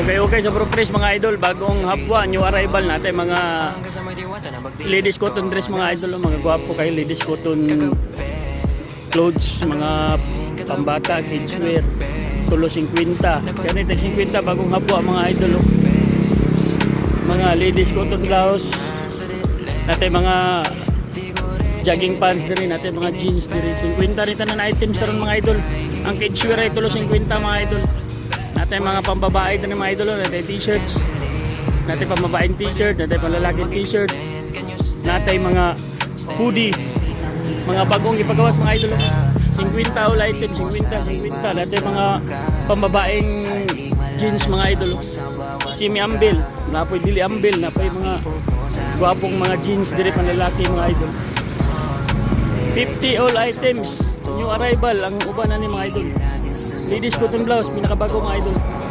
Okay, okay, sobrang fresh mga idol. Bagong hapwa, new arrival natin. Mga ladies cotton dress mga idol. Mga gwapo kayo, ladies cotton clothes, mga pambata, kids wear. Tulo 50. Ganito 50, bagong hapwa mga idol. oh. Mga ladies cotton blouse. Natin mga jogging pants din natin mga jeans din 50 rin tanan items karon mga idol ang kids wear ay tulo 50 mga idol natin mga pambabae din mga idol natin t-shirts. Natin pambabaeng t-shirt natin panlalaking t-shirt. Natin mga hoodie mga bagong ipagawas mga idol 50 all item 50 50 natin mga pambabaeng jeans mga idol. Simi ambil napoy dili ambil napoy mga gwapong mga jeans dire panlalaki mga idol. 50 all items. New arrival ang uban na ni mga idol. Ladies cotton blouse, pinakabago mga idol.